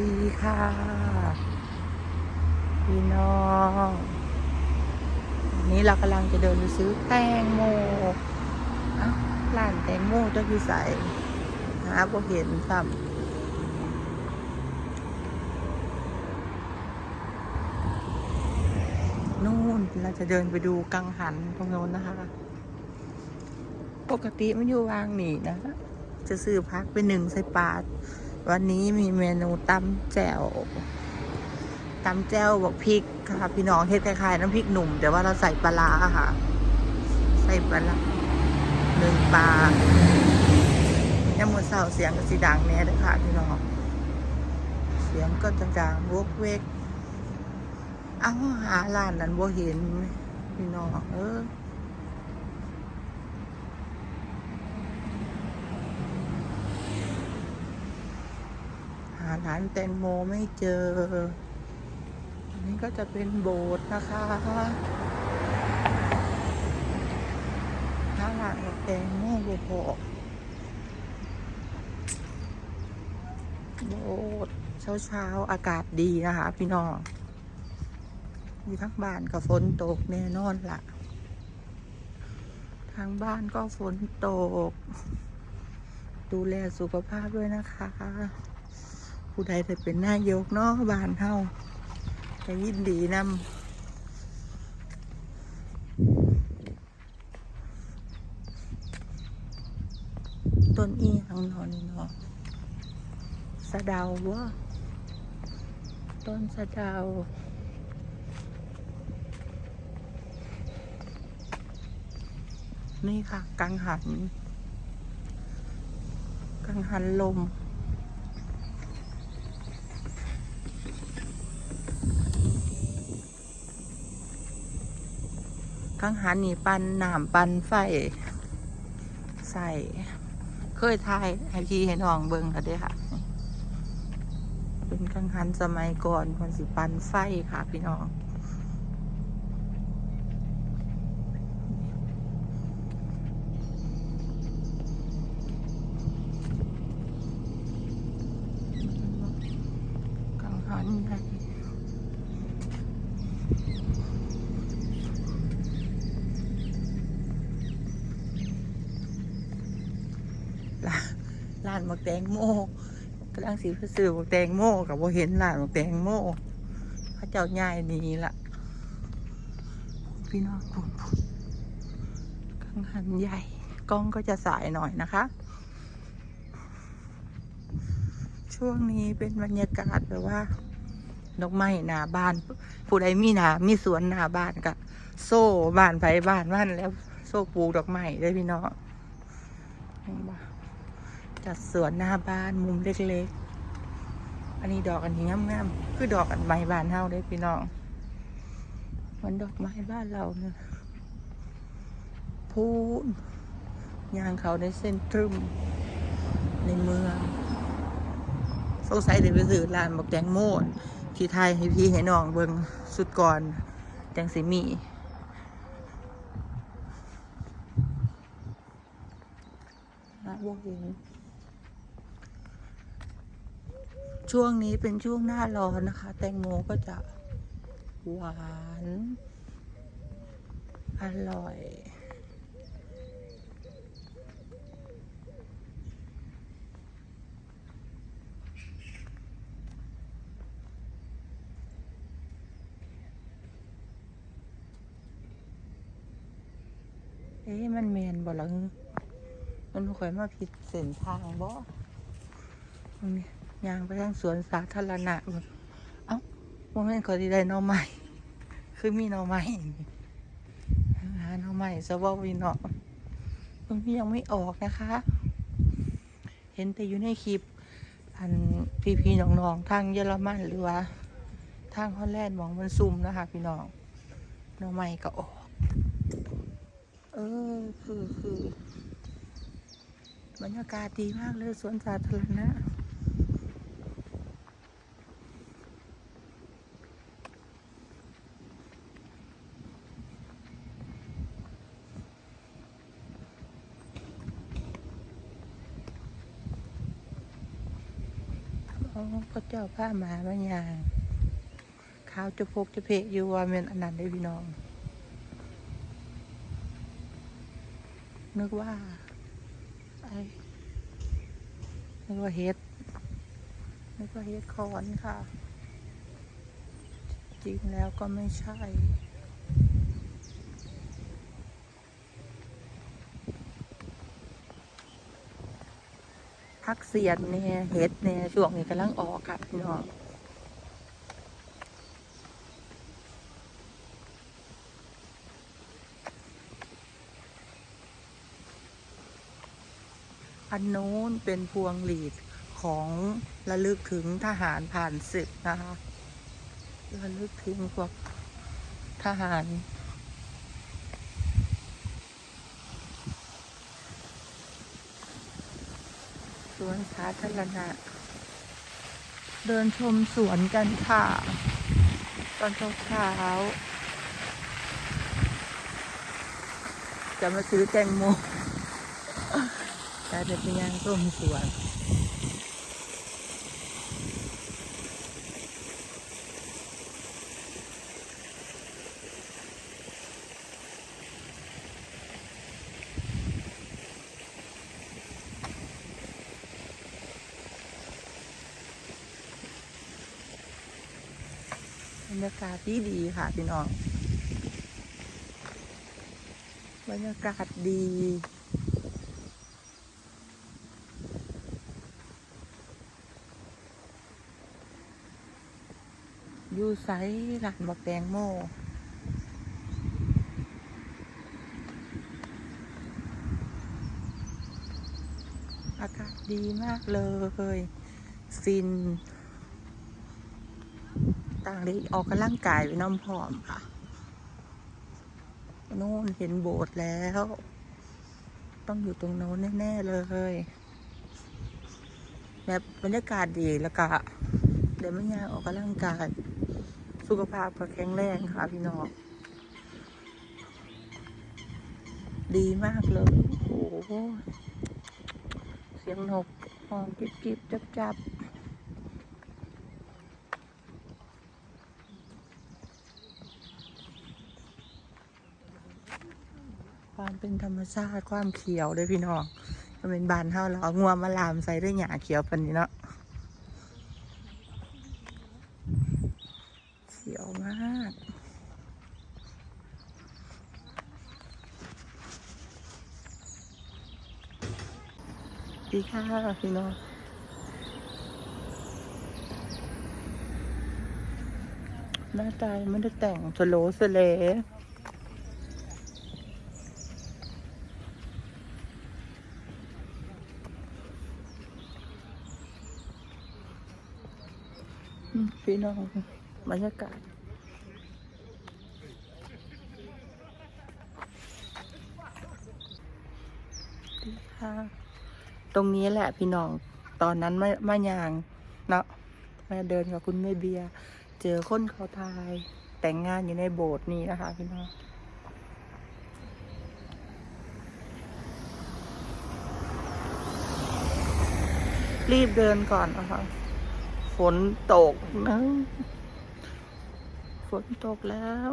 ดีค่ะ พี่น้องวันนี้เรากำลังจะเดินไปซื้อแตงโมอ้าวร้านแตงโมเจ้าพี่ใสหาบ่เห็นซ้ำนู่นเราจะเดินไปดูกังหันตรงโน้นนะคะ ปกติมันอยู่วางหนีนะ จะซื้อพักไปหนึ่งใส่ปาด วันนี้มีเมนูตำแจ่วตำแจ่วบอกพริกค่ะ พี่น้องเฮ็ดคล้ายๆน้ำพริกหนุ่ม แต่ว่าเราใส่ปลาค่ะ ใส่ปลาหนึ่งปลายังมือเศร้าเสียงก็สีดังแน่เลยค่ะพี่น้องเสียงก็จะดังวกเวกเอ้าหาร้านนั้นบ่เห็นพี่น้องเออ หาร้านแตงโมไม่เจอ อันนี้ก็จะเป็นโบสถ์นะคะหาร้านแตงโมบุพอโบสถ์เช้าๆ อากาศดีนะคะ พี่น้องอยู่ทั้งบ้านก็ฝนตกแน่นอนละ่ะทางบ้านก็ฝนตก ดูแลสุขภาพด้วยนะคะ ผู้ใดจะเป็นนายกเนาะบ้านเฮาจะยินดีนำต้นอีหยังนอนนี่เนสะดาววะต้นสะดาวนี่ค่ะ กังหัน กังหันลม กังหันนี่ปันหนามปันไฟใส่เคยทายให้พี่ให้น้องเบิ่งแล้วเด้อค่ะ เป็นกังหันสมัยก่อนคนสิปันไฟค่ะ พี่น้อง กังหันใหญ่ร้าน ร้านหมักแตงโมกำลังสีไปซื้อหมักแตงโมกับว่าเห็นร้านหมักแตงโมพระเจ้าใหญ่นี้ละพี่น้องพูนพูนกังหันใหญ่กล้องก็จะสายหน่อยนะคะ ช่วงนี้เป็นบรรยากาศแบบว่าดอกไม้หนาบ้าน ผู้ใดมีหนามีสวนหนาบ้านก็โซ่บ้านไปบ้านบ้านแล้ว โซ่ปลูกดอกไม้ได้พี่น้อง จัดสวนหน้าบ้านมุมเล็กๆ อันนี้ดอกอันนี้งามๆ คือดอกอันไม้บ้านเฮาได้พี่น้องมันดอกไม้บ้านเราเนี่ยพูนยางเขาในเส้นตรึมในเมืองสงสัยเดี๋ยวไปซื้อร้านบอกแตงโมนที่ไทยให้พี่ให้น้องเบิงสุดก่อนแตงสิมีนะบกเห็น ช่วงนี้เป็นช่วงหน้าร้อนนะคะ แตงโมก็จะหวาน อร่อย เอ๊ะมันเมนบ่ละฮึมันข่อยมาผิดเส้นทางบ่ตรงนี้ ยางไปทางสวนสาธารณะเอ้าว่าแม่นขอยสิได้น่อไม้คือมีน่อไม้นี่หาน่อไม้ซะบ่วิเนาะตรงนี้ยังไม่ออกนะคะ เห็นแต่อยู่ในคลิป อันพี่ๆน้องๆทางเยอรมันหรือว่า ทางฮอลแลนด์มองมันซุ่มนะคะ พี่น้องน่อไม้ก็ออก เออคือคือบรรยากาศดีมากเลยสวนสาธารณะ ออ๋อพระเจ้าผ้าหมาบางอย่างขาวจะพกจะเพะอยู่ว่าเมนอันนั้นได้พี่น้อง นึกว่าไอ้นึกว่าเฮ็ดนึกว่าเฮ็ดคอนค่ะ จริงแล้วก็ไม่ใช่ พักเสียนเนี่ยเฮ็ดเนี่ยช่วงนี้กำลังออกค่ะพี่น้องอันโน้นเป็นพวงหลีดของระลึกถึงทหารผ่านศึกนะคะระลึกถึงพวกทหาร สวนสาธารณะ เดินชมสวนกันค่ะ ตอนเช้าจะมาซื้อแตงโมแต่เป็นยังส้มสวน รรยากาศดีดีค่ะพี่น้อง บรรยากาศดีอยู่ไซหลานบักแตงโมอากาศดีมากเลยฟิน ต่างได้ออกกำลังกายไปน้ำพร้อมค่ะโน่นเห็นโบสถ์แล้ว ต้องอยู่ตรงโน้นแน่ ๆ เลยแบบบรรยากาศดีแล้วก็เดี๋ยวไม่ยากออกกำลังกาย สุขภาพก็แข็งแรงค่ะพี่น้องดีมากเลย โอ้โห เสียงนกห้องจิบจิบจับจับ ความเป็นธรรมชาติความเขียวเลยพี่น้องมันเป็นบานเท่าเราเอางัวมาลามใส่ด้วยหญ้าเขียวปันนี้เนาะเขียวมากดีค่ะพี่น้องหน้าตายังไม่ได้แต่งสโลสเล พี่น้องบรรยากาศดีค่ะ ตรงนี้แหละพี่น้อง ตอนนั้นไม่มายางเนาะแมาเดินกับคุณแม่เบียเจอคนเขาทาย แต่งงานอยู่ในโบสถ์นี้นะคะ พี่น้องรีบเดินก่อนนะคะ ฝนตกนะ ฝนตกแล้ว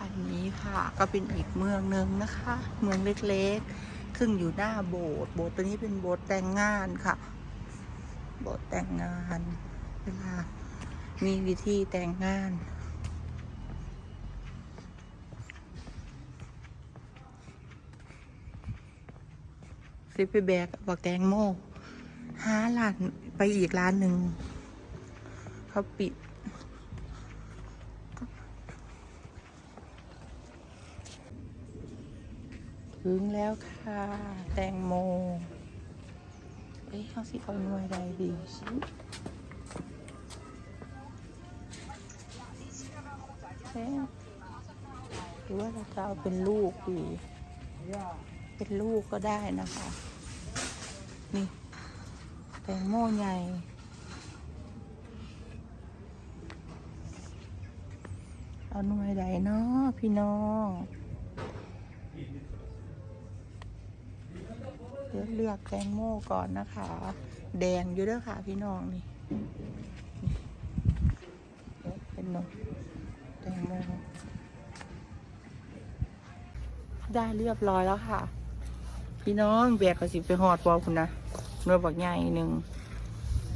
อันนี้ค่ะก็เป็นอีกเมืองหนึ่งนะคะ เมืองเล็กๆ ซึ่งอยู่หน้าโบสถ์ โบสถ์ตัวนี้เป็นโบสถ์แต่งงานค่ะ โบสถ์แต่งงาน เวลา มีวิธีแต่งงาน ซิปไปแบกบอกแตงโมห้าร้านไปอีกร้านหนึ่งเขาปิด ถึงแล้วค่ะ แตงโม เอ้ยเขาสิเอาหน่วยใดดีสิหรือว่าเราจะเอาเป็นลูกดี เป็นลูกก็ได้นะคะ นี่แตงโมใหญ่ เอาหน่วยใดเนาะพี่น้องเดี๋ยวเลือกแตงโมก่อนนะคะ แดงอยู่เด้วยค่ะพี่น้องนี่นี่เดี๋ยวเป็นนมแตงโมได้เรียบร้อยแล้วค่ะ พี่น้องแบกกระสิบไปหอดบอคุณนะนื้อบักใหญ่หนึ่ง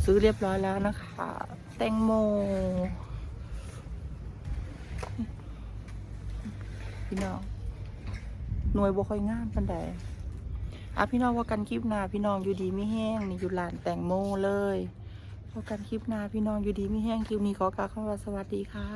ซื้อเรียบร้อยแล้วนะคะ แตงโม พี่น้อง หน่วยบ่ค่อยงามปันใดอะพี่น้องว่ากันคลิปหน้าพี่น้องอยู่ดีไม่แห้งนี่อยู่ร้านแตงโมเลยว่ากันคลิปหน้าพี่น้องอยู่ดีไม่แห้งคลิปนี้ขอกล่าวคำว่าสวัสดีค่ะ